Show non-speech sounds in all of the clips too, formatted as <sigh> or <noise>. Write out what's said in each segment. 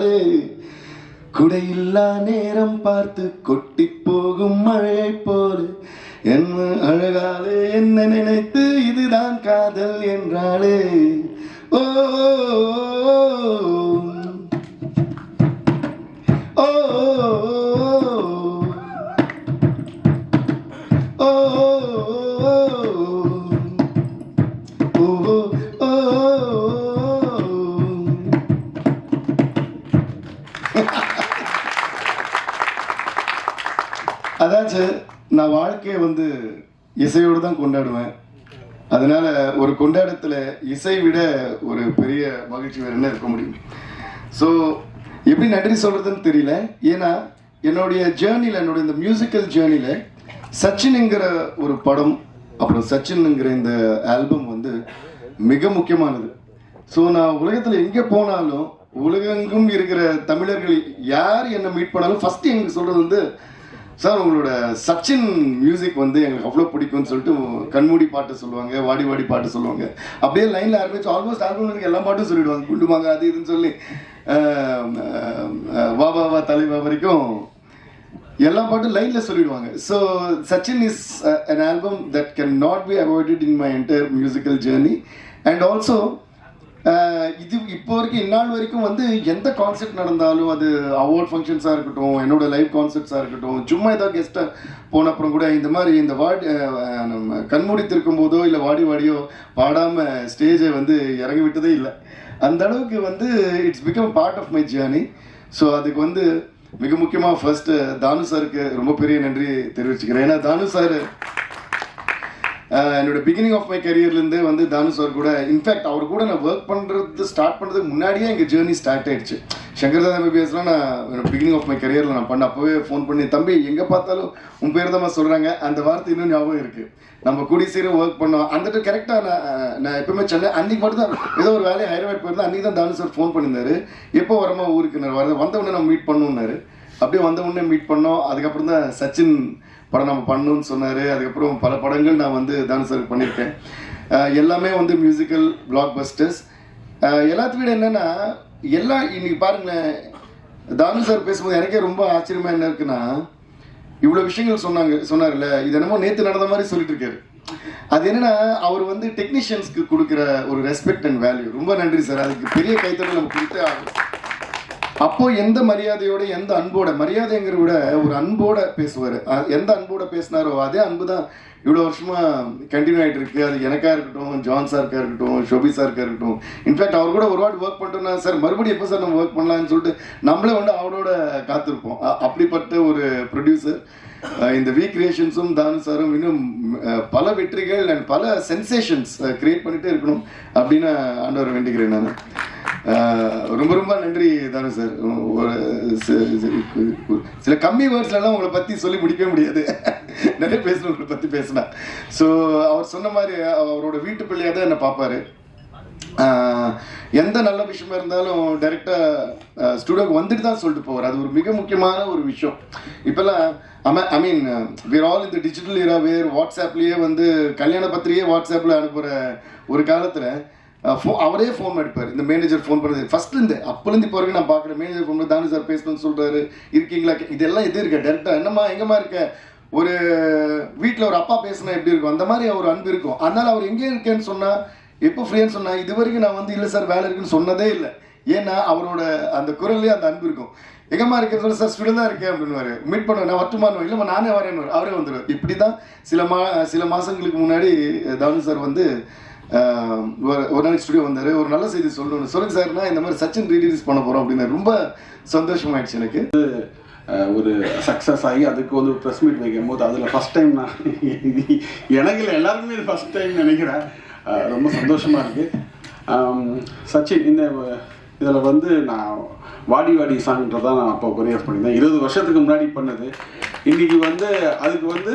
நின்றாளே குடையில்லா நேரம் பார்த்து கொட்டி போகும் மழையை போல என்ன அழகாலே என்ன நினைத்து இதுதான் காதல் என்றாளே ஓ ஓ ஓ அதாச்சு நான் வாழ்க்கையை வந்து இசையோடு தான் கொண்டாடுவேன். அதனால ஒரு கொண்டாட்டத்தில் இசை விட ஒரு பெரிய மகிழ்ச்சி வேறு என்ன இருக்க முடியும்? ஸோ எப்படி நன்றி சொல்கிறதுன்னு தெரியல. ஏன்னா என்னுடைய ஜேர்னியில் என்னுடைய இந்த மியூசிக்கல் ஜேர்னியில் சச்சின்ங்கிற ஒரு படம் அப்புறம் சச்சின்ங்கிற இந்த ஆல்பம் வந்து மிக முக்கியமானது. ஸோ நான் உலகத்தில் எங்கே போனாலும் உலகெங்கும் இருக்கிற தமிழர்கள் யார் என்னை மீட் பண்ணாலும் ஃபஸ்ட்டு எங்களுக்கு சொல்கிறது வந்து சார் உங்களோட சச்சின் மியூசிக் வந்து எங்களுக்கு அவ்வளோ பிடிக்கும்னு சொல்லிட்டு கண்மூடி பாட்டு சொல்லுவாங்க வாடி வாடி பாட்டு சொல்லுவாங்க. அப்படியே லைனில் ஆரம்பிச்சு ஆல்மோஸ்ட் ஆல்பம் எல்லா பாட்டும் சொல்லிடுவாங்க. குண்டுமாங்க அது இதுன்னு சொல்லி. வா வா வா தலைவா வரைக்கும் எல்லா பாட்டும் லைனில் சொல்லிடுவாங்க. So Sachin is an album that can not be avoided in my entire musical journey and also இது இப்போ வரைக்கும் இந்நாள் வரைக்கும் வந்து எந்த கான்செப்ட் நடந்தாலும் அது அவார்ட் ஃபங்க்ஷன்ஸாக இருக்கட்டும் என்னோட லைவ் கான்செப்ட்ஸாக இருக்கட்டும் சும்மா ஏதாவது கெஸ்ட்டாக போன அப்புறம் கூட இந்த மாதிரி இந்த வாடி நம்ம கண்மூடி திருக்கும் போதோ இல்லை வாடி வாடியோ பாடாமல் ஸ்டேஜை வந்து இறங்கி விட்டதே இல்லை. அந்த அளவுக்கு வந்து it's become part of my journey so அதுக்கு வந்து மிக முக்கியமாக ஃபர்ஸ்ட் தானு சாருக்கு ரொம்ப பெரிய நன்றி தெரிவிச்சுக்கிறேன். ஏன்னா தானு சார் என்னோட பிகினிங் ஆஃப் மை கரியர்லேருந்து வந்து தானு சார் கூட இன்ஃபேக்ட் அவர் கூட நான் ஒர்க் பண்ணுறது ஸ்டார்ட் பண்ணுறதுக்கு முன்னாடியே எங்கள் ஜேர்னி ஸ்டார்ட் ஆயிடுச்சு. சங்கர் தான் எம்பிபிஎஸ்லாம் நான் பிகினிங் ஆஃப் மை கரியரில் நான் பண்ண அப்போவே ஃபோன் பண்ணி தம்பி எங்கே பார்த்தாலும் உன் பேர் தான் சொல்கிறாங்க அந்த வார்த்தை இன்னும் ஞாபகம் இருக்குது நம்ம கூடி சீரம் ஒர்க் பண்ணோம். அந்த டைம் கரெக்டாக நான் நான் எப்பவுமே சென்னை அன்றைக்கி மட்டும் தான் ஏதோ ஒரு வேலையை ஹைதராபாத் போயிருந்தேன் அன்றைக்கி தான் தானு சார் ஃபோன் பண்ணியிருந்தாரு. எப்போ வரமா ஊருக்கு நான் வர வந்த உடனே நம்ம மீட் பண்ணுன்னாரு அப்படியே வந்த உடனே மீட் பண்ணோம். அதுக்கப்புறம் தான் சச்சின் படம் நம்ம பண்ணணும்னு சொன்னார். அதுக்கப்புறம் பல படங்கள் நான் வந்து தானு சார் பண்ணியிருக்கேன். எல்லாமே வந்து மியூசிக்கல் பிளாக் பஸ்டர்ஸ் எல்லாத்தையும் விட என்னென்னா எல்லா இன்னைக்கு பாருங்களேன் தானு சார் பேசும்போது எனக்கே ரொம்ப ஆச்சரியமாக என்ன இருக்குன்னா இவ்வளோ விஷயங்கள் சொன்னாங்க சொன்னார்ல இது என்னமோ நேற்று நடந்த மாதிரி சொல்லிட்டு இருக்காரு. அது என்னன்னா அவர் வந்து டெக்னீஷியன்ஸ்க்கு கொடுக்குற ஒரு ரெஸ்பெக்ட் அண்ட் வேல்யூ ரொம்ப நன்றி சார் அதுக்கு பெரிய கைத்தட்டல் நம்ம கொடுத்தே ஆகும் அப்போ எந்த மரியாதையோட எந்த அன்போட மரியாதைங்கிற விட ஒரு அன்போட பேசுவார். எந்த அன்போட பேசினாரோ அதே அன்பு தான் இவ்வளோ வருஷமா கண்டினியூ ஆகிட்டு இருக்கு. அது எனக்கா இருக்கட்டும் ஜான் சாருக்கா இருக்கட்டும் ஷோபி சாருக்கா இருக்கட்டும். இன்ஃபேக்ட் அவர் கூட ஒரு வாட்டி ஒர்க் பண்ணிட்டோம்னா சார் மறுபடியும் எப்போ சார் நம்ம ஒர்க் பண்ணலாம்னு சொல்லிட்டு நம்மளே வந்து அவரோட காத்திருப்போம். அப்படிப்பட்ட ஒரு ப்ரொடியூசர் இந்த வீக் கிரியேஷன்ஸும் தானு சாரும் இன்னும் பல வெற்றிகள் அண்ட் பல சென்சேஷன்ஸ் கிரியேட் பண்ணிட்டே இருக்கணும் அப்படின்னு ஆண்டவர் வேண்டிக்கிறேன் நான். ரொம்ப ரொம்ப நன்றி தானு சார். ஒரு சில கம்மி வேர்ட்ஸ்லாம் உங்களை பற்றி சொல்லி முடிக்கவே முடியாது. நிறைய பேசணும் உங்களை பற்றி பேசினா. ஸோ அவர் சொன்ன மாதிரி அவரோட வீட்டு பிள்ளையாக தான் என்னை பார்ப்பாரு எந்த நல்ல விஷயமா இருந்தாலும் டைரெக்டாக ஸ்டூடியோக்கு வந்துட்டு தான் சொல்லிட்டு போவார். அது ஒரு மிக முக்கியமான ஒரு விஷயம். இப்போல்லாம் ஐ மீன் வேர் ஆல் இந்த டிஜிட்டல் இரா வேர் வாட்ஸ்அப்லேயே வந்து கல்யாண பத்திரிகையே வாட்ஸ்அப்பில் அனுப்புகிற ஒரு காலத்தில் Uh, ஃபோ அவரே ஃபோன் எடுப்பார். இந்த மேனேஜர் ஃபோன் பண்ணுறது ஃபஸ்ட்லேருந்து அப்போலேருந்து இப்போ வரைக்கும் நான் பார்க்குறேன் மேனேஜர் ஃபோன் பண்ணி தானு சார் பேசணும்னு சொல்கிறாரு இருக்கீங்களா? இதெல்லாம் எது இருக்க? டேரெக்டாக என்னம்மா எங்கம்மா இருக்க? ஒரு வீட்டில் ஒரு அப்பா பேசினா எப்படி இருக்கும்? அந்த மாதிரி அவர் அன்பு இருக்கும். அதனால் அவர் எங்கே இருக்கேன்னு சொன்னால் எப்போ ஃப்ரீன்னு சொன்னால் இது வரைக்கும் நான் வந்து இல்லை சார் வேலை இருக்குன்னு சொன்னதே இல்லை. ஏன்னா அவரோட அந்த குரல்லே அந்த அன்பு இருக்கும். எங்கம்மா இருக்கிறது சொல்ல சார் ஸ்டூடெண்ட் தான் இருக்கேன் அப்படின்னு மீட் பண்ணுவேன் நான் வரட்டுமான்னு இல்லைம்மா நானே வரேன்னு அவரே வந்துடுவார் இப்படி தான் சில மா சில மாதங்களுக்கு முன்னாடி தானு சார் வந்து ஒரு ஒரு நாளைக்கு ஸ்டுடியோ வந்தார். ஒரு நல்ல செய்தி சொல்லணும் சொல்லுங்க சார்னா இந்த மாதிரி சச்சின் ரீலீஸ் பண்ண போகிறோம் அப்படின்னு ரொம்ப சந்தோஷமாயிடுச்சு எனக்கு. ஒரு சக்ஸஸ் ஆகி அதுக்கு வந்து ப்ரெஸ் மீட் வைக்கும் போது அதில் ஃபஸ்ட் டைம் நான் <laughs> எனக்கு இல்லை எல்லாருக்குமே இது ஃபஸ்ட் டைம் நினைக்கிறேன். ரொம்ப சந்தோஷமாக இருக்குது சச்சின் இந்த இதில் வந்து நான் வாடி வாடி சாங்ன்றதான் நான் அப்போ கொரியோஸ் பண்ணியிருந்தேன். இருபது வருஷத்துக்கு முன்னாடி பண்ணது. இன்றைக்கி வந்து அதுக்கு வந்து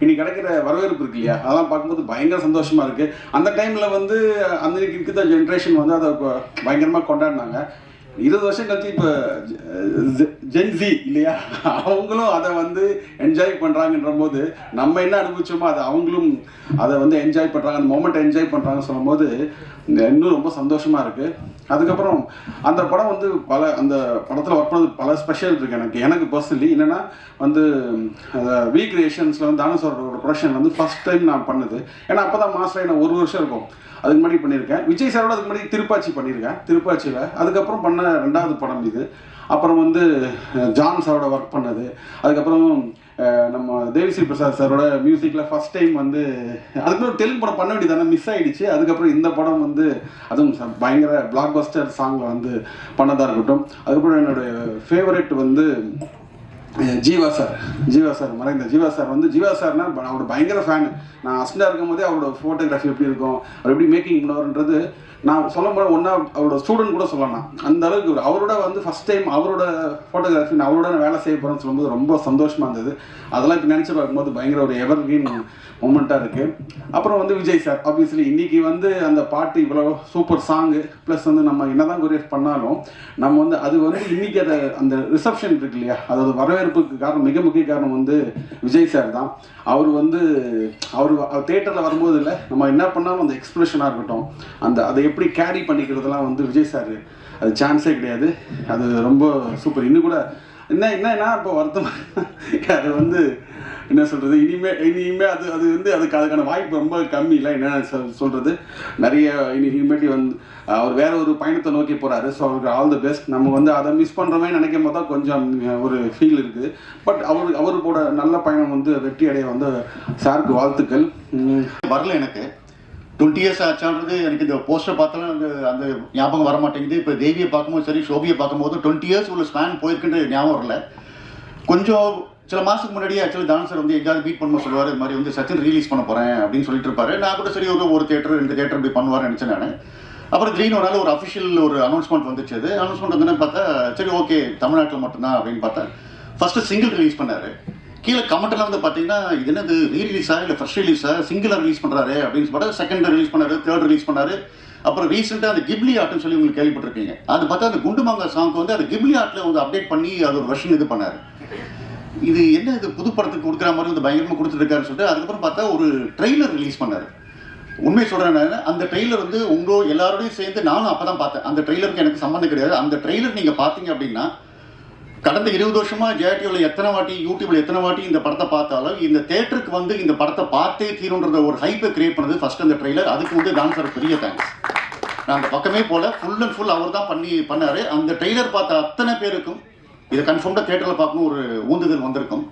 இன்னைக்கு கிடைக்கிற வரவேற்பு இருக்கு இல்லையா? அதெல்லாம் பார்க்கும்போது பயங்கர சந்தோஷமா இருக்கு. அந்த டைம்ல வந்து அந்த இருக்கிற ஜென்ரேஷன் வந்து அதை பயங்கரமாக பயங்கரமா கொண்டாடினாங்க. இருபது வருஷம் கழிச்சு இப்போ ஜென்சி இல்லையா? அவங்களும் அதை வந்து என்ஜாய் பண்ணுறாங்கன்ற போது நம்ம என்ன அனுபவிச்சோமோ அதை அவங்களும் அதை வந்து என்ஜாய் பண்ணுறாங்க அந்த மொமெண்ட் என்ஜாய் பண்ணுறாங்கன்னு சொல்லும்போது இன்னும் ரொம்ப சந்தோஷமாக இருக்குது அதுக்கப்புறம் அந்த படம் வந்து பல அந்த படத்தில் ஒர்க் பண்ணது பல ஸ்பெஷல் இருக்குது எனக்கு. எனக்கு பர்சனலி என்னென்னா வந்து அந்த வீ கிரியேஷன்ஸில் வந்து தானசோரோட ப்ரொடக்ஷன் வந்து ஃபர்ஸ்ட் டைம் நான் பண்ணது. ஏன்னா அப்போ தான் மாஸ்டர் நான் ஒரு வருஷம் இருக்கும். அதுக்கு முன்னாடி பண்ணியிருக்கேன். விஜய் சாரோட அதுக்கு முன்னாடி திருப்பாச்சி பண்ணியிருக்கேன். திருப்பாச்சியில். அதுக்கப்புறம் பண்ண ரெண்டாவது படம் இது. அப்புறம் வந்து ஜான் சாரோட ஒர்க் பண்ணது. அதுக்கப்புறம் நம்ம தேவிஸ்ரீ பிரசாத் சாரோட மியூசிக்கில் ஃபர்ஸ்ட் டைம் வந்து அதுக்கப்புறம் தெலுங்கு படம் பண்ண வேண்டியதானே மிஸ் ஆகிடுச்சு அதுக்கப்புறம் இந்த படம் வந்து அதுவும் பயங்கர பிளாக் பஸ்டர் சாங்கில் வந்து பண்ணதாக இருக்கட்டும். அதுக்கப்புறம் என்னுடைய ஃபேவரட் வந்து ஜீவா சார். ஜீவா சார் மறைந்த ஜீவா சார் வந்து ஜீவா சார்னா அவரோட பயங்கர ஃபேன் நான் அசிஸ்டண்டாக இருக்கும் போதே அவரோட ஃபோட்டோகிராஃபி எப்படி இருக்கும் அவர் எப்படி மேக்கிங் பண்ணுவார்ன்றது நான் சொல்ல போனால் ஒன்றா அவரோட ஸ்டூடெண்ட் கூட சொல்லலாம் அந்த அளவுக்கு ஒரு அவரோட வந்து ஃபஸ்ட் டைம் அவரோட ஃபோட்டோகிராஃபி நான் அவரோட வேலை செய்ய போகிறேன்னு சொல்லும்போது ரொம்ப சந்தோஷமாக இருந்தது. அதெல்லாம் இப்போ நினச்சி பார்க்கும்போது பயங்கர ஒரு எவர் கிரீன் மூமெண்ட்டாக இருக்குது அப்புறம் வந்து விஜய் சார் ஆப்வியஸ்லி இன்னைக்கு வந்து அந்த பாட்டு இவ்வளோ சூப்பர் சாங்கு ப்ளஸ் வந்து நம்ம என்னதான் கொரியர் பண்ணாலும் நம்ம வந்து அது வந்து இன்னைக்கு அதை அந்த ரிசப்ஷன் இருக்கு இல்லையா? அதோட வரவேற்புக்கு காரணம் மிக முக்கிய காரணம் வந்து விஜய் சார் தான். அவர் வந்து அவர் அவர் தேட்டரில் வரும்போது இல்லை நம்ம என்ன பண்ணாலும் அந்த எக்ஸ்பிரஷனாக இருக்கட்டும் அந்த அதை எப்படி கேரி பண்ணிக்கிறதுலாம் வந்து விஜய் சார் அது சான்ஸே கிடையாது. அது ரொம்ப சூப்பர் இன்னும் கூட என்ன என்னன்னா இப்போ வருத்தமாக அது வந்து என்ன சொல்றது? இனிமே இனிமே அது அது வந்து அதுக்கு அதுக்கான வாய்ப்பு ரொம்ப கம்மி இல்லை. என்ன சொல்- சொல்றது? நிறைய இனி இனிமேட்டி வந்து அவர் வேற ஒரு பயணத்தை நோக்கி போறாரு. ஸோ அவருக்கு ஆல் தி பெஸ்ட் நம்ம வந்து அதை மிஸ் பண்றோமே நினைக்கும் போது தான் கொஞ்சம் ஒரு ஃபீல் இருக்குது பட் அவர் அவரோட நல்ல பயணம் வந்து வெற்றி அடைய வந்து சாருக்கு வாழ்த்துக்கள். வரல எனக்கு. டுவெண்ட்டி இயர்ஸ் ஆச்சான்றது எனக்கு இந்த போஸ்டர் பார்த்தாலும் அந்த அந்த ஞாபகம் வர மாட்டேங்குது. இப்போ தேவியை பார்க்கும்போது சரி ஷோபியை பார்க்கும்போது டுவெண்ட்டி இயர்ஸ் உள்ள ஸ்பேன் போயிருக்குன்ற ஞாபகம் வரல. கொஞ்சம் சில மாதத்துக்கு முன்னாடியே ஆக்சுவலி டான்ஸர் வந்து எங்கேயாவது பீட் பண்ண சொல்லுவார் இது மாதிரி வந்து சச்சின் ரிலீஸ் பண்ண போகிறேன் அப்படின்னு சொல்லிட்டு இருப்பாரு. நான் கூட சரி ஒரு ஒரு தேட்டர் ரெண்டு தேட்டர் இப்படி பண்ணுவார்னு நினச்சேன் நான். அப்புறம் திடீர்னு ஒரு நாள் ஒரு அஃபிஷியல் ஒரு அனௌன்ஸ்மெண்ட் வந்துச்சு அது. அனௌன்ஸ்மெண்ட் வந்து பார்த்தா சரி ஓகே தமிழ்நாட்டில் மட்டும்தான் அப்படின்னு பார்த்தா ஃபர்ஸ்ட் சிங்கிள் ரிலீஸ் பண்ணாரு. கீழே கமெண்ட்லாம் வந்து பார்த்தீங்கன்னா இது என்னது ரீ ரிலீஸா இல்லை ஃபர்ஸ்ட் ரிலீஸா சிங்கிளாக ரிலீஸ் பண்ணுறாரு அப்படின்னு சொல்லிட்டு செகண்ட் ரிலீஸ் பண்ணாரு தேர்ட் ரிலீஸ் பண்ணாரு. அப்புறம் ரீசெண்டாக அந்த கிப்லி ஆர்ட்னு சொல்லி உங்களுக்கு கேள்விப்பட்டிருக்கீங்க அது பார்த்தா அந்த குண்டுமாங்க சாங்க்கு வந்து அந்த கிப்லி ஆர்ட்டில் வந்து அப்டேட் பண்ணி அது ஒரு வெர்ஷன் இது பண்ணாரு. இது என்ன இது புது படத்துக்கு கொடுக்குற மாதிரி வந்து பயங்கரமாக கொடுத்துருக்காருன்னு சொல்லிட்டு அதுக்கப்புறம் பார்த்தா ஒரு ட்ரெய்லர் ரிலீஸ் பண்ணார். உண்மை சொல்கிறேன் அந்த ட்ரெய்லர் வந்து உங்களோ எல்லாரோடையும் சேர்ந்து நானும் அப்போ தான் பார்த்தேன். அந்த ட்ரெய்லருக்கு எனக்கு சம்மந்தம் கிடையாது. அந்த ட்ரெய்லர் நீங்கள் பார்த்தீங்க அப்படின்னா கடந்த இருபது வருஷமாக ஜேடியூல எத்தனை வாட்டி யூடியூப்ல எத்தனை வாட்டி இந்த படத்தை பார்த்தாலும் இந்த தேட்டருக்கு வந்து இந்த படத்தை பார்த்தே தீரும்ன்ற ஒரு ஹைப்பை கிரியேட் பண்ணது ஃபர்ஸ்ட் அந்த ட்ரெய்லர். அதுக்கு வந்து டான்ஸர் பெரிய தேங்க்ஸ் நான் அந்த பக்கமே போல ஃபுல் அண்ட் ஃபுல் அவர் தான் பண்ணி பண்ணார். அந்த ட்ரெய்லர் பார்த்த அத்தனை பேருக்கும் இதை கன்ஃபார்ம்டாக தேட்டரில் பார்க்கணும் ஒரு ஊந்துதல் வந்திருக்கும்.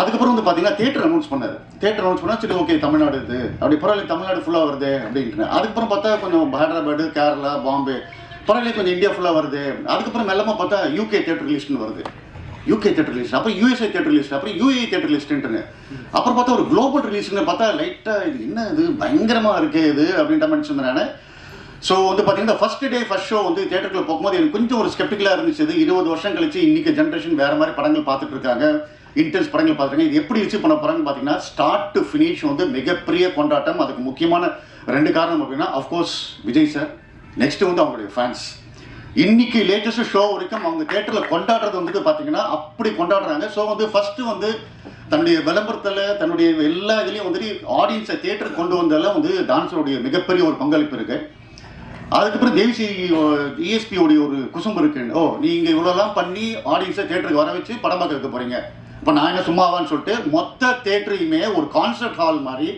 அதுக்கப்புறம் வந்து பார்த்தீங்கன்னா தேட்டர் அனௌன்ஸ் பண்ணார். தேட்டர் அனௌன்ஸ் பண்ணா சரி ஓகே தமிழ்நாடு இது. அப்படி பரவாயில்ல தமிழ்நாடு ஃபுல்லாக வருது அப்படின்ட்டு. அதுக்கப்புறம் பார்த்தா கொஞ்சம் ஹைதராபாடு கேரளா பாம்பே பரவாயில்ல கொஞ்சம் இந்தியா ஃபுல்லாக வருது. அதுக்கப்புறம் மெல்லமாக பார்த்தா யூகே தேட்டர் லிஸ்ட்னு வருது. யூகே தேட்டர் லிஸ்ட் அப்புறம் யூஎஸ்ஏ தேட்டர் லிஸ்ட் அப்புறம் யூஏ தேட்டர் லிஸ்ட்டுன்னு அப்புறம் பார்த்தா ஒரு குளோபல் ரிலீஸ்னு பார்த்தா லைட்டாக இது என்ன இது? பயங்கரமாக இருக்கே இது அப்படின்ற மாதிரி சொன்னேன் நான் ஸோ வந்து பார்த்தீங்கன்னா ஃபர்ஸ்ட் டே ஃபர்ஸ்ட் ஷோ வந்து தேட்டருக்குள்ள போகும்போது எனக்கு கொஞ்சம் ஒரு ஸ்கெப்டிக்கலாக இருந்துச்சு. இருபது வருஷம் கழிச்சு இன்னைக்கு ஜென்ரேஷன் வேற மாதிரி படங்கள் பார்த்துட்டு இருக்காங்க. இன்டென்ஸ் படங்கள் பார்த்துருக்காங்க இது எப்படி ரிசீவ் பண்ண போறாங்கன்னு பார்த்தீங்கன்னா ஸ்டார்ட் டு ஃபினிஷ் வந்து மிகப்பெரிய கொண்டாட்டம். அதுக்கு முக்கியமான ரெண்டு காரணம் அப்படின்னா அஃப்கோர்ஸ் விஜய் சார் நெக்ஸ்ட் வந்து அவங்களுடைய ஃபேன்ஸ் இன்னைக்கு லேட்டஸ்ட் ஷோ வரைக்கும் அவங்க தேட்டரில் கொண்டாடுறது வந்துட்டு பார்த்தீங்கன்னா அப்படி கொண்டாடுறாங்க. ஸோ வந்து ஃபர்ஸ்ட் வந்து தன்னுடைய விளம்பரத்தில் தன்னுடைய எல்லா இதுலேயும் வந்துட்டு ஆடியன்ஸை தேட்டருக்கு கொண்டு வந்ததில் வந்து டான்ஸருடைய மிகப்பெரிய ஒரு பங்களிப்பு இருக்குது அதுக்கப்புறம் தேவிசி இஎஸ்பி உடைய ஒரு குசும்பு இருக்கு. ஓ நீங்க இவ்வளோலாம் பண்ணி ஆடியன்ஸை தேட்டருக்கு வர வச்சு படம் பார்க்க வைக்க போறீங்க. இப்போ நான் என்ன சும்மாவான்னு சொல்லிட்டு மொத்த தேட்டரையுமே ஒரு கான்சர்ட் ஹால் மாதிரி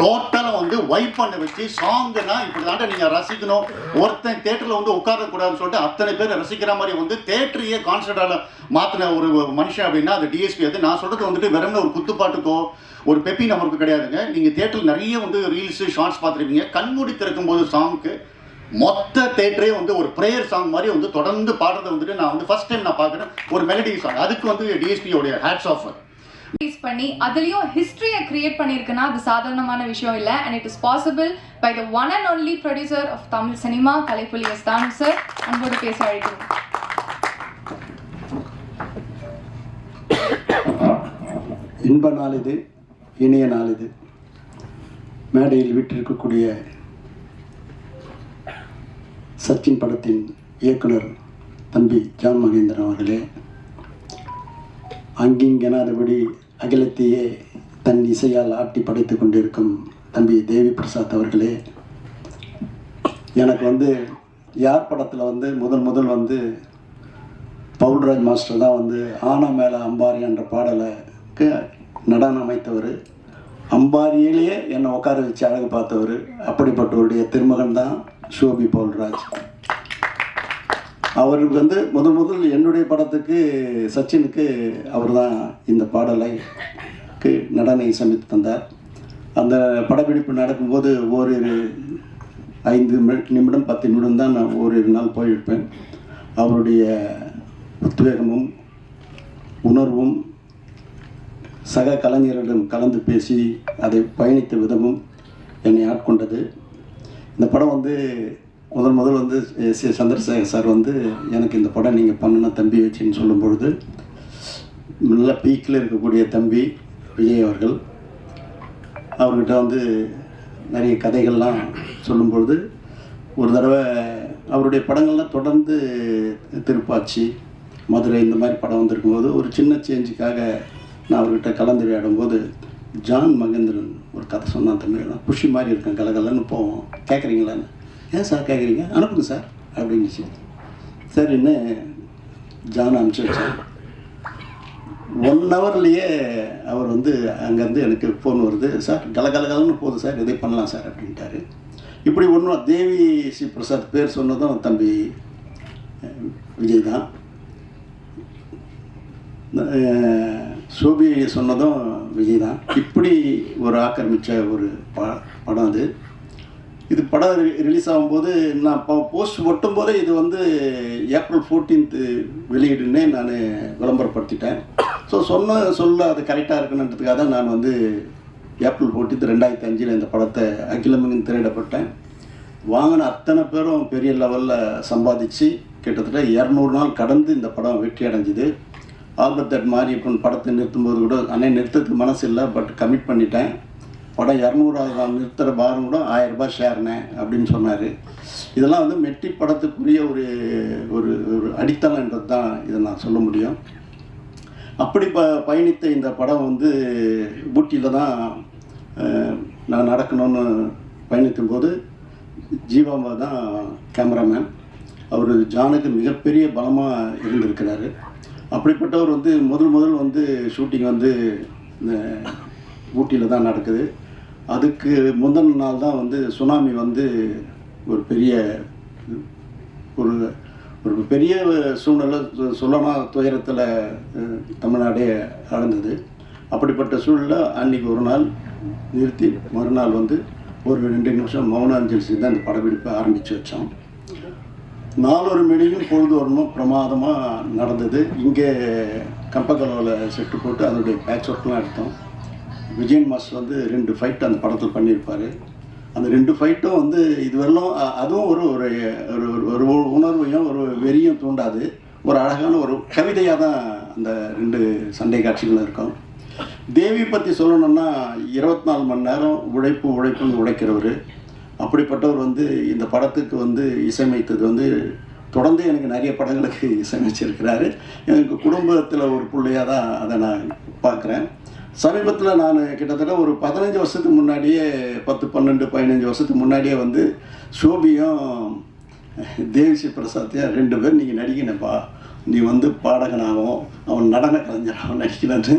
டோட்டலாக வந்து வைப் பண்ண வச்சு சாங்குனா இப்படி தாண்ட நீங்கள் ரசிக்கணும். ஒருத்தன் தேட்டரில் வந்து உட்காரக்கூடாதுன்னு சொல்லிட்டு அத்தனை பேர் ரசிக்கிற மாதிரி வந்து தேட்டரையே கான்சர்ட் ஹாலில் மாற்றின ஒரு மனுஷன் அப்படின்னா அது டிஎஸ்பி அது நான் சொல்றது வந்துட்டு வெறும் ஒரு குத்துப்பாட்டுக்கோ ஒரு பெப்பி நம்பருக்கு கிடையாதுங்க. நீங்கள் தேட்டரில் நிறைய வந்து ரீல்ஸு ஷார்ட்ஸ் பார்த்துருப்பீங்க. கண்மூடி திறக்கும் போது சாங்க்கு மொத்த தேட்டரே வந்து ஒரு ப்ரேயர் சாங் மாதிரி வந்து தொடர்ந்து பாடுறதை வந்துட்டு நான் வந்து ஃபர்ஸ்ட் டைம் நான் பார்க்குறேன். ஒரு மெலடி சாங் அதுக்கு வந்து டிஎஸ்பியோடைய ஹேட்ஸ் ஆஃப் ரிலீஸ் பண்ணி அதுலயும் ஹிஸ்டரியை கிரியேட் பண்ணியிருக்குன்னா அது சாதாரணமான விஷயம் இல்லை. And it is possible by the one and only producer of Tamil cinema Kalaipuli S Thanu sir அன்போடு பேச அழைக்கிறோம். இன்ப நாள் இது இனிய நாள் இது மேடையில் விட்டிருக்கக்கூடிய சச்சின் படத்தின் இயக்குனர் தம்பி ஜான் மகேந்திரன் அவர்களே அங்கிங்கெனாதபடி அகிலத்தையே தன் இசையால் ஆட்டி படைத்து கொண்டிருக்கும் தம்பி தேவி பிரசாத் அவர்களே எனக்கு வந்து யார் படத்தில் வந்து முதல் முதல் வந்து பவுல்ராஜ் மாஸ்டர் தான் வந்து ஆனா மேலே அம்பாரி என்ற பாடலுக்கு நடனம் அமைத்தவர். அம்பாரியிலேயே என்னை உட்கார வச்சு அழகு பார்த்தவர். அப்படிப்பட்டவருடைய திருமகன் தான் ஷோபி பவுல்ராஜ் அவருக்கு வந்து முதல் முதல் என்னுடைய படத்துக்கு சச்சினுக்கு அவர் தான் இந்த பாடலைக்கு நடனை சமைத்து தந்தார். அந்த படப்பிடிப்பு நடக்கும்போது ஓரிரு ஐந்து நிமிடம் பத்து நிமிடம் தான் நான் ஓரிரு நாள் போயிருப்பேன். அவருடைய உத்வேகமும் உணர்வும் சக கலைஞர்களிடம் கலந்து பேசி அதை பயணித்த விதமும் என்னை ஆட்கொண்டது. இந்த படம் வந்து முதல் முதல் வந்து எஸ் ஏ சந்திரசேகர் சார் வந்து எனக்கு இந்த படம் நீங்கள் பண்ணுன தம்பி வச்சுன்னு சொல்லும் பொழுது நல்ல பீக்கில் இருக்கக்கூடிய தம்பி விஜய் அவர்கள் அவர்கிட்ட வந்து நிறைய கதைகள்லாம் சொல்லும் பொழுது ஒரு தடவை அவருடைய படங்கள்லாம் தொடர்ந்து திருப்பாச்சி மதுரை இந்த மாதிரி படம் வந்திருக்கும்போது ஒரு சின்ன சேஞ்சுக்காக நான் அவர்கிட்ட கலந்துரையாடும் போது ஜான் மகேந்திரன் ஒரு கதை சொன்னான் தமிழ் குஷி மாதிரி இருக்கும் கலகலன்னு போவோம். கேட்குறீங்களான்னு ஏன் சார் கேட்குறீங்க அனுப்புங்க சார் அப்படின்னுச்சு சரின்னு ஜான் அனுப்பிச்சி வச்சேன் ஒன் ஹவர்லேயே அவர் வந்து அங்கேருந்து எனக்கு ஃபோன் வருது. சார் கலகலகலன்னு போகுது சார் இதை பண்ணலாம் சார் அப்படின்ட்டாரு. இப்படி ஒன்றும் தேவி ஸ்ரீ பிரசாத் பேர் சொன்னதும் தம்பி விஜய் தான். சோபியை சோபி சொன்னதும் விஜய் தான் இப்படி ஒரு ஆக்கிரமித்த ஒரு ப படம் அது. இது படம் ரிலீஸ் ஆகும்போது நான் இப்போ போஸ்ட் ஒட்டும் போதே இது வந்து ஏப்ரல் ஃபோர்டீன்த்து வெளியிடுன்னே நான் விளம்பரப்படுத்திட்டேன். ஸோ சொன்ன சொல்ல அது கரெக்டாக இருக்கணுன்றதுக்காக தான் நான் வந்து ஏப்ரல் ஃபோர்டீன்த் ரெண்டாயிரத்தி அஞ்சில் இந்த படத்தை அகிலமெங்கும் திரையிடப்பட்டேன். வாங்கின அத்தனை பேரும் பெரிய லெவலில் சம்பாதிச்சு கிட்டத்தட்ட இரநூறு நாள் கடந்து இந்த படம் வெற்றி அடைஞ்சிது. ஆல்பர்ட் தட் மாரியப்பன் படத்தை நிறுத்தும்போது கூட அண்ணே நிறுத்தத்துக்கு மனசு இல்லை பட் கமிட் பண்ணிட்டேன். படம் இரநூறாவது நாள் நிறுத்துகிற பாரம் கூட ஆயிரம் ரூபாய் சேர்னேன் அப்படின்னு சொன்னார். இதெல்லாம் வந்து மெட்டி படத்துக்குரிய ஒரு ஒரு ஒரு அடித்தளன்றது தான் இதை நான் சொல்ல முடியும். அப்படி ப பயணித்த இந்த படம் வந்து ஊட்டியில் தான் நான் நடக்கணும்னு பயணிக்கும் போது ஜீவாம்பா தான் கேமராமேன் அவர் ஜானுக்கு மிகப்பெரிய பலமாக இருந்திருக்கிறாரு. அப்படிப்பட்டவர் வந்து முதல் முதல் வந்து ஷூட்டிங் வந்து இந்த ஊட்டியில் தான் நடக்குது. அதுக்கு முந்தின நாள் தான் வந்து சுனாமி வந்து ஒரு பெரிய ஒரு ஒரு பெரிய சூழ்நிலை சொ- துயரத்தில் தமிழ்நாடே அடைந்தது. அப்படிப்பட்ட சூழலில் அன்னைக்கு ஒரு நாள் நிறுத்தி மறுநாள் வந்து ஒரு ரெண்டு நிமிஷம் மௌனாஞ்சல் செய்து அந்த படப்பிடிப்பை ஆரம்பித்து வச்சோம். நாலொரு மணியும் பொழுது வரணும். பிரமாதமாக நடந்தது. இங்கே கம்பக்கலவில் செட்டு போட்டு அதனுடைய பேட்ச் ஒர்க்லாம் எடுத்தோம். விஜயன் மாஸ்டர் வந்து ரெண்டு ஃபைட் அந்த படத்தில் பண்ணியிருப்பார். அந்த ரெண்டு ஃபைட்டும் வந்து இதுவரையிலும் அதுவும் ஒரு ஒரு ஒரு ஒரு ஒரு உணர்வையும் ஒரு வெறியும் தூண்டாது. ஒரு அழகான ஒரு கவிதையாக தான் அந்த ரெண்டு சண்டை காட்சிகளும் இருக்கும். தேவி பற்றி சொல்லணும்னா இருபத்தி நாலு மணி நேரம் உழைப்பு உழைப்புன்னு உழைக்கிறவர். அப்படிப்பட்டவர் வந்து இந்த படத்துக்கு வந்து இசையமைத்தது வந்து தொடர்ந்து எனக்கு நிறைய படங்களுக்கு இசையமைச்சிருக்கிறாரு. எனக்கு குடும்பத்தில் ஒரு பிள்ளையாக தான் அதை நான் பார்க்குறேன். சமீபத்தில் நான் கிட்டத்தட்ட ஒரு பதினஞ்சு வருஷத்துக்கு முன்னாடியே பத்து பன்னெண்டு பதினஞ்சு வருஷத்துக்கு முன்னாடியே வந்து சோபியும் தேவிசி பிரசாத்தையும் ரெண்டு பேர் நீங்கள் நடிக்கணப்பா நீ வந்து பாடகனாகவும் அவன் நடன கலைஞராகவும் நடிக்கணும்னு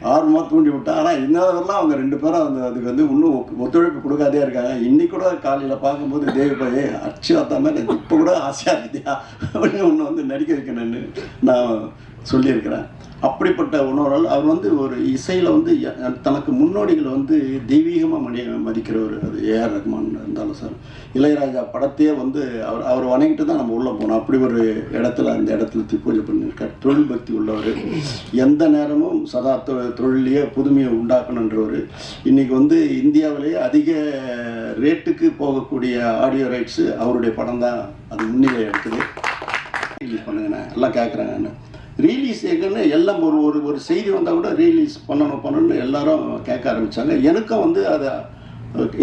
ஆர்வமாக தூண்டி விட்டா. ஆனால் இன்னதெல்லாம் அவங்க ரெண்டு பேரும் அந்த அதுக்கு வந்து இன்னும் ஒத்துழைப்பு கொடுக்காதே இருக்காங்க. இன்னைக்கு கூட காலையில் பார்க்கும்போது தேவி அச்சு அத்தா மாதிரி இப்போ கூட ஆசையாக இருக்குதியா? அப்படின்னு ஒன்று வந்து நடிக்க வைக்கணும்னு நான் சொல்லியிருக்கிறேன். அப்படிப்பட்ட உணர்வால் அவர் வந்து ஒரு இசையில் வந்து தனக்கு முன்னோடிகளை வந்து தெய்வீகமாக மணி மதிக்கிறவர் அது ஏஆர் ரஹ்மான் இருந்தாலும் சார். இளையராஜா படத்தையே வந்து அவர் அவர் வணங்கிட்டு தான் நம்ம உள்ளே போனோம். அப்படி ஒரு இடத்துல அந்த இடத்துல தி- பூஜை பண்ணியிருக்கார். தொழில் பக்தி உள்ளவர். எந்த நேரமும் சதா தொ- தொழிலையே புதுமையை உண்டாக்கணுன்றவர். இன்றைக்கி வந்து இந்தியாவிலேயே அதிக ரேட்டுக்கு போகக்கூடிய ஆடியோ ரைட்ஸு அவருடைய படம் தான். அது முன்னிலை எடுக்குது பண்ணுங்கண்ணே எல்லாம் கேட்குறாங்கண்ணே ரீலீஸ் எங்கன்னு எல்லாம் ஒரு ஒரு ஒரு செய்தி வந்தால் கூட ரீலீஸ் பண்ணணும் பண்ணணும்னு எல்லாரும் கேட்க ஆரம்பித்தாங்க எனக்கும் வந்து அதை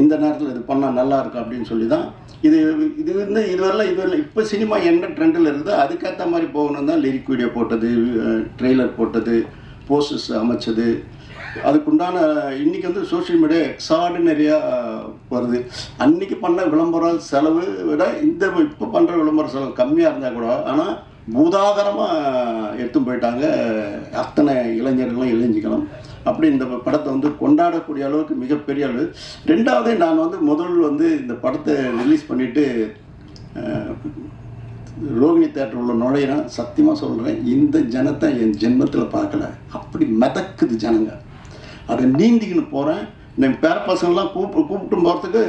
இந்த நேரத்தில் இது பண்ணால் நல்லா இருக்கும் அப்படின்னு சொல்லி தான் இது இது வந்து இதுவரைலாம் இதுவரைலாம் இப்போ சினிமா என்ன ட்ரெண்டில் இருந்தோ அதுக்கேற்ற மாதிரி போகணும் தான் லிரிக் வீடியோ போட்டது ட்ரெய்லர் போட்டது போஸ்டர்ஸ் அமைச்சது. அதுக்குண்டான இன்னைக்கு வந்து சோஷியல் மீடியா எக்ஸார்டினரியாக வருது. அன்னைக்கு பண்ண விளம்பரம் செலவு விட இந்த இப்போ பண்ணுற விளம்பர செலவு கம்மியாக இருந்தால் கூட ஆனால் பூதாகரமாக எடுத்து போயிட்டாங்க. அத்தனை இளைஞர்களும் இளைஞர்களும் அப்படி இந்த படத்தை வந்து கொண்டாடக்கூடிய அளவுக்கு மிகப்பெரிய அளவு. ரெண்டாவது நான் வந்து முதல் வந்து இந்த படத்தை ரிலீஸ் பண்ணிவிட்டு ரோகிணி தேட்டர் உள்ள நுழையிறேன். சத்தியமாக சொல்கிறேன் இந்த ஜனத்தை என் ஜென்மத்தில் பார்க்கல. அப்படி மிதக்குது ஜனங்க. அதை நீந்திக்கின்னு போகிறேன் என் பேர பசங்கள்லாம் கூப்பிட்டு கூப்பிட்டு போகிறதுக்கு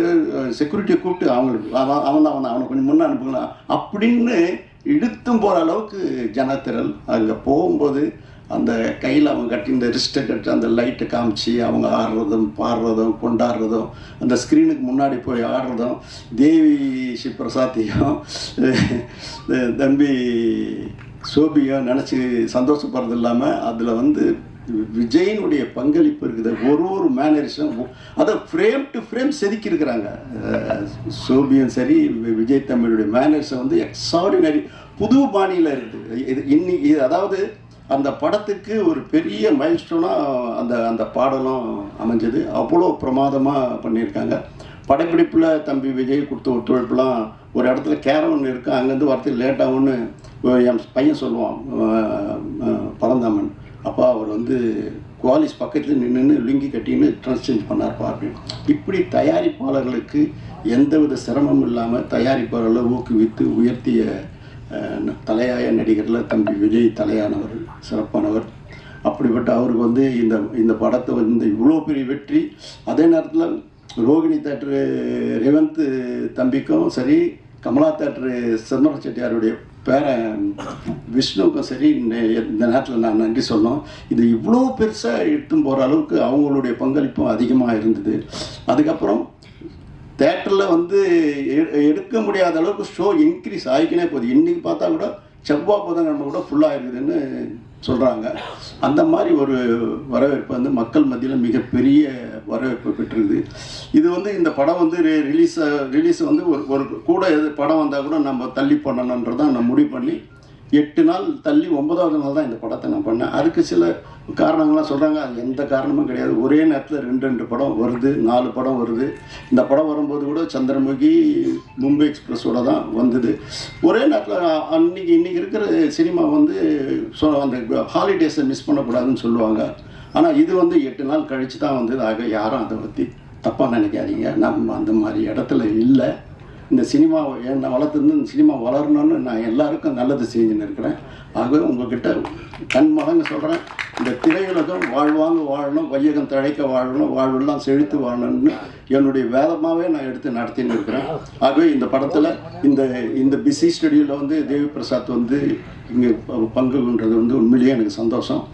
செக்யூரிட்டியை கூப்பிட்டு அவங்களுக்கு அவன் அவன் தான் அவன் அவனை கொஞ்சம் முன்னே அனுப்புங்களா அப்படின்னு இழுத்தும் போகிற அளவுக்கு ஜனத்திரல் அங்கே போகும்போது அந்த கையில் அவங்க கட்டி இந்த ரிஸ்ட்டை கட்டி அந்த லைட்டை காமிச்சு அவங்க ஆடுறதும் பாடுறதும் கொண்டாடுறதும் அந்த ஸ்க்ரீனுக்கு முன்னாடி போய் ஆடுறதும் தேவி சிவபிரசாத்தையும் தம்பி சோபியும் நினச்சி சந்தோஷப்படுறது இல்லாமல் அதில் வந்து விஜயினுடைய பங்களிப்பு இருக்குது. ஒரு ஒரு மேனரிசம் அதை ஃப்ரேம் டு ஃப்ரேம் செதுக்கியிருக்கிறாங்க. சோபியன் சோபியும் சரி விஜய் தமிழுடைய மேனரிசம் வந்து எக்ஸாடினரி புது பாணியில் இருக்குது. இது இன்னி இது அதாவது அந்த படத்துக்கு ஒரு பெரிய மைல்ஸ்டோனாக அந்த அந்த பாடலும் அமைஞ்சது. அவ்வளோ பிரமாதமாக பண்ணியிருக்காங்க. படப்பிடிப்பில் தம்பி விஜய் கொடுத்த ஒத்துழைப்புலாம் ஒரு இடத்துல கேரவன் இருக்கு அங்கேருந்து வரத்துக்கு லேட் ஆகும்னு என் பையன் சொல்லுவான் பரந்தாமன். அப்போ அவர் வந்து குவாலிஸ் பக்கத்தில் நின்று லுங்கி கட்டின்னு ட்ரெஸ் சேஞ்ச் பண்ணார்ப்பா அப்படின்னு இப்படி தயாரிப்பாளர்களுக்கு எந்தவித சிரமமும் இல்லாமல் தயாரிப்பாளர்களை ஊக்குவித்து உயர்த்திய தலையாய நடிகரில் தம்பி விஜய் தலையானவர் சிறப்பானவர். அப்படிப்பட்ட அவருக்கு வந்து இந்த இந்த படத்தை வந்து இவ்வளோ பெரிய வெற்றி. அதே நேரத்தில் ரோகிணி தேட்டரு ரேவந்த் தம்பிக்கும் சரி கமலா தேட்டரு சந்திர செட்டியாருடைய பேரன் விஷ்ணுவுக்கும் சரி இந்த- இந்த நேரத்தில் நான் நன்றி சொல்லணும். இது இவ்வளோ பெருசாக எடுத்துன்னு போகிற அளவுக்கு அவங்களுடைய பங்களிப்பும் அதிகமாக இருந்தது. அதுக்கப்புறம் தேட்டரில் வந்து எ- எடுக்க முடியாத அளவுக்கு ஷோ இன்க்ரீஸ் ஆகிக்கினே போகுது. இன்றைக்கி பார்த்தா கூட செவ்வாய் புதன்கிழமை கூட ஃபுல்லாக இருக்குதுன்னு சொல்கிறாங்க அந்த மாதிரி ஒரு வரவேற்பு வந்து மக்கள் மத்தியில் மிகப்பெரிய வரவேற்பு பெற்றிருக்குது இது வந்து இந்த படம் வந்து ரிலீஸை ரிலீஸ் வந்து ஒரு ஒரு கூட எது படம் வந்தால் கூட நம்ம தள்ளி பண்ணணுன்றதான் நம்ம முடிவு பண்ணி எட்டு நாள் தள்ளி ஒன்பதாவது நாள் தான் இந்த படத்தை நான் பண்ணேன். அதுக்கு சில காரணங்கள்லாம் சொல்கிறாங்க அது எந்த காரணமும் கிடையாது. ஒரே நேரத்தில் ரெண்டு ரெண்டு படம் வருது நாலு படம் வருது. இந்த படம் வரும்போது கூட சந்திரமுகி மும்பை எக்ஸ்பிரஸோட தான் வந்தது. ஒரே நேரத்தில் அன்னைக்கு இன்றைக்கி இருக்கிற சினிமா வந்து ஸோ அந்த ஹாலிடேஸை மிஸ் பண்ணக்கூடாதுன்னு சொல்லுவாங்க. ஆனால் இது வந்து எட்டு நாள் கழித்து தான் வந்தது. ஆக யாரும் அதை பற்றி தப்பாக நினைக்காதீங்க. நம்ம அந்த மாதிரி இடத்துல இல்லை. இந்த சினிமாவை என்னை வளர்த்துருந்து இந்த சினிமா வளரணும்னு நான் எல்லாருக்கும் நல்லது செஞ்சுன்னு இருக்கிறேன். ஆகவே உங்ககிட்ட கண் மடங்கு சொல்கிறேன் இந்த திரையுலகம் வாழ்வாங்க வாழணும் வையகம் தழைக்க வாழணும் வாழ்வெல்லாம் செழித்து வாழணும்னு என்னுடைய வேதமாகவே நான் எடுத்து நடத்தின்னு இருக்கிறேன். ஆகவே இந்த படத்தில் இந்த இந்த பிஸி ஸ்டுடியோவில் வந்து தேவி பிரசாத் வந்து இங்கே பங்குன்றது வந்து உண்மையிலேயே எனக்கு சந்தோஷம்.